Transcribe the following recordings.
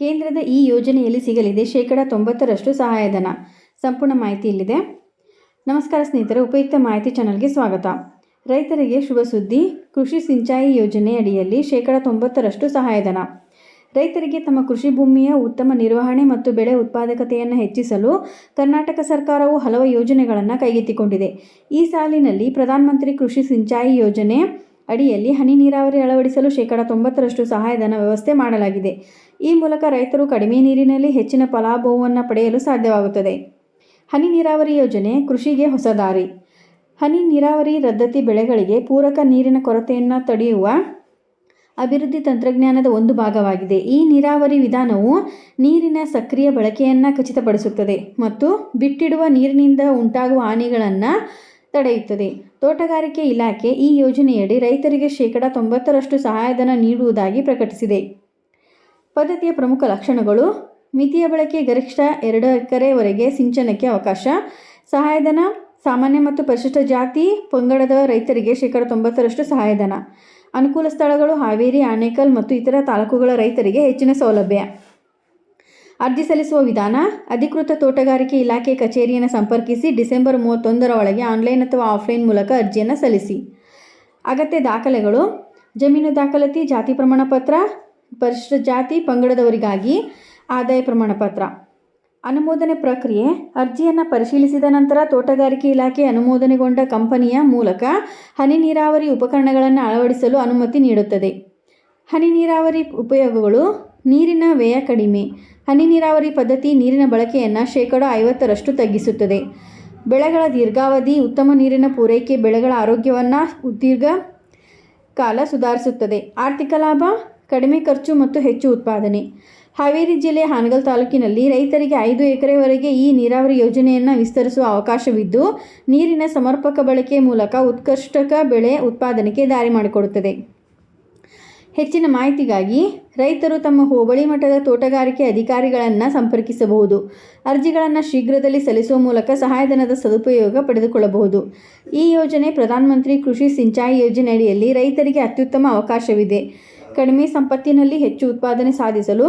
ಕೇಂದ್ರದ ಈ ಯೋಜನೆಯಲ್ಲಿ ಸಿಗಲಿದೆ ಶೇಕಡ ತೊಂಬತ್ತರಷ್ಟು ಸಹಾಯಧನ. ಸಂಪೂರ್ಣ ಮಾಹಿತಿ ಇಲ್ಲಿದೆ. ನಮಸ್ಕಾರ ಸ್ನೇಹಿತರೆ, ಉಪಯುಕ್ತ ಮಾಹಿತಿ ಚಾನಲ್ಗೆ ಸ್ವಾಗತ. ರೈತರಿಗೆ ಶುಭ ಸುದ್ದಿ. ಕೃಷಿ ಸಿಂಚಾಯಿ ಯೋಜನೆ ಅಡಿಯಲ್ಲಿ ಶೇಕಡ ತೊಂಬತ್ತರಷ್ಟು ಸಹಾಯಧನ. ರೈತರಿಗೆ ತಮ್ಮ ಕೃಷಿ ಭೂಮಿಯ ಉತ್ತಮ ನಿರ್ವಹಣೆ ಮತ್ತು ಬೆಳೆ ಉತ್ಪಾದಕತೆಯನ್ನು ಹೆಚ್ಚಿಸಲು ಕರ್ನಾಟಕ ಸರ್ಕಾರವು ಹಲವು ಯೋಜನೆಗಳನ್ನು ಕೈಗೆತ್ತಿಕೊಂಡಿದೆ. ಈ ಸಾಲಿನಲ್ಲಿ ಪ್ರಧಾನಮಂತ್ರಿ ಕೃಷಿ ಸಿಂಚಾಯಿ ಯೋಜನೆ ಅಡಿಯಲ್ಲಿ ಹನಿ ನೀರಾವರಿ ಅಳವಡಿಸಲು ಶೇಕಡಾ ತೊಂಬತ್ತರಷ್ಟು ಸಹಾಯಧನ ವ್ಯವಸ್ಥೆ ಮಾಡಲಾಗಿದೆ. ಈ ಮೂಲಕ ರೈತರು ಕಡಿಮೆ ನೀರಿನಲ್ಲಿ ಹೆಚ್ಚಿನ ಫಲಾಭವವನ್ನು ಪಡೆಯಲು ಸಾಧ್ಯವಾಗುತ್ತದೆ. ಹನಿ ನೀರಾವರಿ ಯೋಜನೆ ಕೃಷಿಗೆ ಹೊಸ ದಾರಿ. ಹನಿ ನೀರಾವರಿ ರದ್ದತಿ ಬೆಳೆಗಳಿಗೆ ಪೂರಕ ನೀರಿನ ಕೊರತೆಯನ್ನು ತಡೆಯುವ ಅಭಿವೃದ್ಧಿ ತಂತ್ರಜ್ಞಾನದ ಒಂದು ಭಾಗವಾಗಿದೆ. ಈ ನೀರಾವರಿ ವಿಧಾನವು ನೀರಿನ ಸಕ್ರಿಯ ಬಳಕೆಯನ್ನು ಖಚಿತಪಡಿಸುತ್ತದೆ ಮತ್ತು ಬಿಟ್ಟಿಡುವ ನೀರಿನಿಂದ ಉಂಟಾಗುವ ಹಾನಿಗಳನ್ನು ತಡೆಯುತ್ತದೆ. ತೋಟಗಾರಿಕೆ ಇಲಾಖೆ ಈ ಯೋಜನೆಯಡಿ ರೈತರಿಗೆ ಶೇಕಡ ತೊಂಬತ್ತರಷ್ಟು ಸಹಾಯಧನ ನೀಡುವುದಾಗಿ ಪ್ರಕಟಿಸಿದೆ. ಪದ್ಧತಿಯ ಪ್ರಮುಖ ಲಕ್ಷಣಗಳು, ಮಿತಿಯ ಬಳಕೆ ಗರಿಷ್ಠ ಎರಡು ಎಕರೆವರೆಗೆ ಸಿಂಚನಕ್ಕೆ ಅವಕಾಶ, ಸಹಾಯಧನ, ಸಾಮಾನ್ಯ ಮತ್ತು ಪರಿಶಿಷ್ಟ ಜಾತಿ, ಪಂಗಡದ ರೈತರಿಗೆ ಶೇಕಡ ತೊಂಬತ್ತರಷ್ಟು ಸಹಾಯಧನ, ಅನುಕೂಲ ಸ್ಥಳಗಳು ಹಾವೇರಿ, ಆನೇಕಲ್ ಮತ್ತು ಇತರ ತಾಲೂಕುಗಳ ರೈತರಿಗೆ ಹೆಚ್ಚಿನ ಸೌಲಭ್ಯ. ಅರ್ಜಿ ಸಲ್ಲಿಸುವ ವಿಧಾನ, ಅಧಿಕೃತ ತೋಟಗಾರಿಕೆ ಇಲಾಖೆ ಕಚೇರಿಯನ್ನು ಸಂಪರ್ಕಿಸಿ ಡಿಸೆಂಬರ್ ಮೂವತ್ತೊಂದರ ಒಳಗೆ ಆನ್ಲೈನ್ ಅಥವಾ ಆಫ್ಲೈನ್ ಮೂಲಕ ಅರ್ಜಿಯನ್ನು ಸಲ್ಲಿಸಿ. ಅಗತ್ಯ ದಾಖಲೆಗಳು, ಜಮೀನು ದಾಖಲಾತಿ, ಜಾತಿ ಪ್ರಮಾಣ ಪತ್ರ ಪರಿಶಿಷ್ಟ ಜಾತಿ, ಪಂಗಡದವರಿಗಾಗಿ ಆದಾಯ ಪ್ರಮಾಣ ಪತ್ರ ಅನುಮೋದನೆ ಪ್ರಕ್ರಿಯೆ, ಅರ್ಜಿಯನ್ನು ಪರಿಶೀಲಿಸಿದ ನಂತರ ತೋಟಗಾರಿಕೆ ಇಲಾಖೆ ಅನುಮೋದನೆಗೊಂಡ ಕಂಪನಿಯ ಮೂಲಕ ಹನಿ ನೀರಾವರಿ ಉಪಕರಣಗಳನ್ನು ಅಳವಡಿಸಲು ಅನುಮತಿ ನೀಡುತ್ತದೆ. ಹನಿ ನೀರಾವರಿ ಉಪಯೋಗಗಳು ನೀರಿನ ವ್ಯಯ ಕಡಿಮೆ. ಹನಿ ನೀರಾವರಿ ಪದ್ಧತಿ ನೀರಿನ ಬಳಕೆಯನ್ನು ಶೇಕಡ ಐವತ್ತರಷ್ಟು ತಗ್ಗಿಸುತ್ತದೆ. ಬೆಳೆಗಳ ದೀರ್ಘಾವಧಿ ಉತ್ತಮ ನೀರಿನ ಪೂರೈಕೆ ಬೆಳೆಗಳ ಆರೋಗ್ಯವನ್ನು ದೀರ್ಘ ಕಾಲ ಸುಧಾರಿಸುತ್ತದೆ. ಆರ್ಥಿಕ ಲಾಭ, ಕಡಿಮೆ ಖರ್ಚು ಮತ್ತು ಹೆಚ್ಚು ಉತ್ಪಾದನೆ. ಹಾವೇರಿ ಜಿಲ್ಲೆ ಹಾನಗಲ್ ತಾಲೂಕಿನಲ್ಲಿ ರೈತರಿಗೆ ಐದು ಎಕರೆವರೆಗೆ ಈ ನೀರಾವರಿ ಯೋಜನೆಯನ್ನು ವಿಸ್ತರಿಸುವ ಅವಕಾಶವಿದ್ದು, ನೀರಿನ ಸಮರ್ಪಕ ಬಳಕೆ ಮೂಲಕ ಉತ್ಕೃಷ್ಟಕ ಬೆಳೆ ಉತ್ಪಾದನೆಗೆ ದಾರಿ ಮಾಡಿಕೊಡುತ್ತದೆ. ಹೆಚ್ಚಿನ ಮಾಹಿತಿಗಾಗಿ ರೈತರು ತಮ್ಮ ಹೋಬಳಿ ಮಟ್ಟದ ತೋಟಗಾರಿಕೆ ಅಧಿಕಾರಿಗಳನ್ನು ಸಂಪರ್ಕಿಸಬಹುದು. ಅರ್ಜಿಗಳನ್ನು ಶೀಘ್ರದಲ್ಲಿ ಸಲ್ಲಿಸುವ ಮೂಲಕ ಸಹಾಯಧನದ ಸದುಪಯೋಗ ಪಡೆದುಕೊಳ್ಳಬಹುದು. ಈ ಯೋಜನೆ ಪ್ರಧಾನಮಂತ್ರಿ ಕೃಷಿ ಸಿಂಚಾಯಿ ಯೋಜನೆ ಅಡಿಯಲ್ಲಿ ರೈತರಿಗೆ ಅತ್ಯುತ್ತಮ ಅವಕಾಶವಿದೆ. ಕಡಿಮೆ ಸಂಪತ್ತಿನಲ್ಲಿ ಹೆಚ್ಚು ಉತ್ಪಾದನೆ ಸಾಧಿಸಲು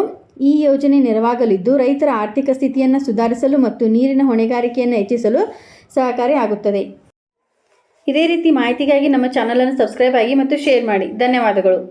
ಈ ಯೋಜನೆ ನೆರವಾಗಲಿದ್ದು, ರೈತರ ಆರ್ಥಿಕ ಸ್ಥಿತಿಯನ್ನು ಸುಧಾರಿಸಲು ಮತ್ತು ನೀರಿನ ಹೊಣೆಗಾರಿಕೆಯನ್ನು ಹೆಚ್ಚಿಸಲು ಸಹಕಾರಿಯಾಗುತ್ತದೆ ಇದೇ ರೀತಿ ಮಾಹಿತಿಗಾಗಿ ನಮ್ಮ ಚಾನಲನ್ನು ಸಬ್ಸ್ಕ್ರೈಬ್ ಆಗಿ ಮತ್ತು ಶೇರ್ ಮಾಡಿ. ಧನ್ಯವಾದಗಳು.